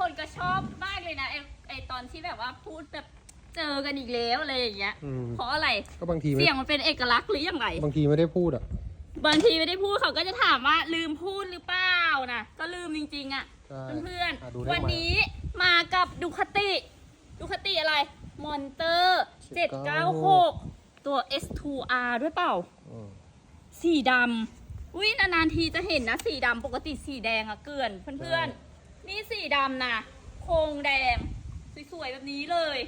คนก็ชอบมากเลยนะไอไอตอนที่แบบว่าพูดแบบเจอกันอีกแล้วอะไรอย่างเงี้ยเพราะอะไร ก็บางทีเสียงมันเป็นเอกลักษณ์หรืออยังไงบางทีไม่ได้พูดอะ บางทีไม่ได้พูดเขาก็จะถามว่าลืมพูดหรือเปล่านะก็ลืมจริงๆอะ่ะเพื่อนๆวันนี้มากับดูคติ ดูคติอะไร มอนเตอร์796 796 ตัว S2R ด้วยเปล่าสีดำอุ้ยนานๆทีจะเห็นนะสีดำปกติสีแดงอะเกลื่อนเพื่อนในี่สีดำนะโครงแดง สวยๆ แบบนี้เลย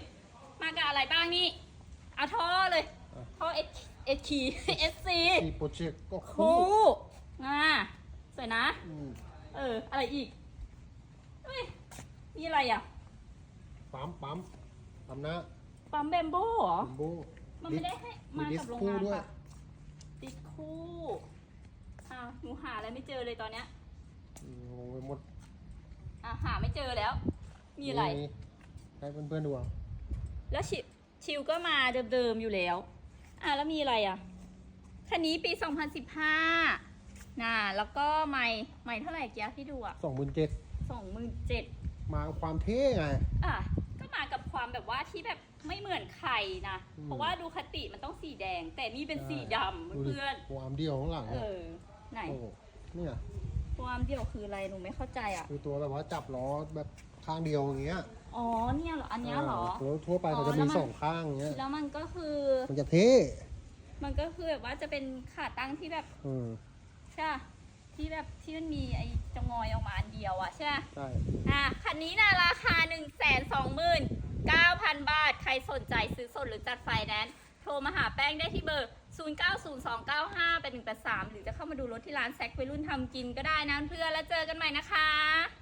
มากับอะไรบ้างนี่ เอาท่อเลย ท่อ S S K S C ทีโปรเจกต์ก็คูคู่อ่าสวยนะ อืมเออ อะไรอีกเฮ้ยนี่อะไรอะ ปั๊มปั๊มปั๊มหน้าปั๊มแบมโบ้เหรอ ปั๊มโบมันไม่ได้ให้มากับโรงงานดิสคู่ด้วยปะติดคู่อ่าหนูหาอะไรไม่เจอเลยตอนเนี้ย อืมงงไปหมดอ่าหา ไม่เจอแล้ว มีอะไรนี่ให้เพื่อนๆดูอะแล้วชิชิวก็มาเดิมๆอยู่แล้ว อะแล้วมีอะไรอะ คันนี้ปี 2015น่ะแล้วก็ไม่ไม่เท่าไหร่เกียร์ที่ดูอะสองหมื่นเจ็ดสองหมื่นเจ็ดมาเอาความเท่ไง อะก็มากับความแบบว่าที่แบบไม่เหมือนใครนะ อืม เพราะว่าดูคติมันต้องสีแดง แต่นี่เป็นสีดำดูดิเพื่อนความเดียวข้างหลังๆเอเนี่ยอ ไหน โอ้โหเนี่ย ความเดียวคืออะไรหนูไม่เข้าใจอะ คือตัวแบบว่าจับล้อแบบข้างเดียวอย่างเงี้ยอ๋อเนี่ยเหรออันเนี้ยเหรอ ตัวทั่วไปอ๋อมันจะแล้มีวมันสองข้างอย่างเงี้ย แล้วมันก็คือ มันจะเท่ มันก็คือแบบว่าจะเป็นขาตั้งที่แบบอืมใช่ปะที่แบบที่มันมีไอ้จงอยออกมาอันเดียวอะใช่ปะ ใช่ อะคันนี้นะราคา 1 2 9 0 0 0 บาท ใครสนใจซื้อสดหรือจัดไฟแนนซ์โทรมาหาแป้งได้ที่เบอร์ 090295เป็น183 หรือจะเข้ามาดูรถที่ร้านแซกไปรุ่นทำกินก็ได้นะเพื่อนแล้วเจอกันใหม่นะคะ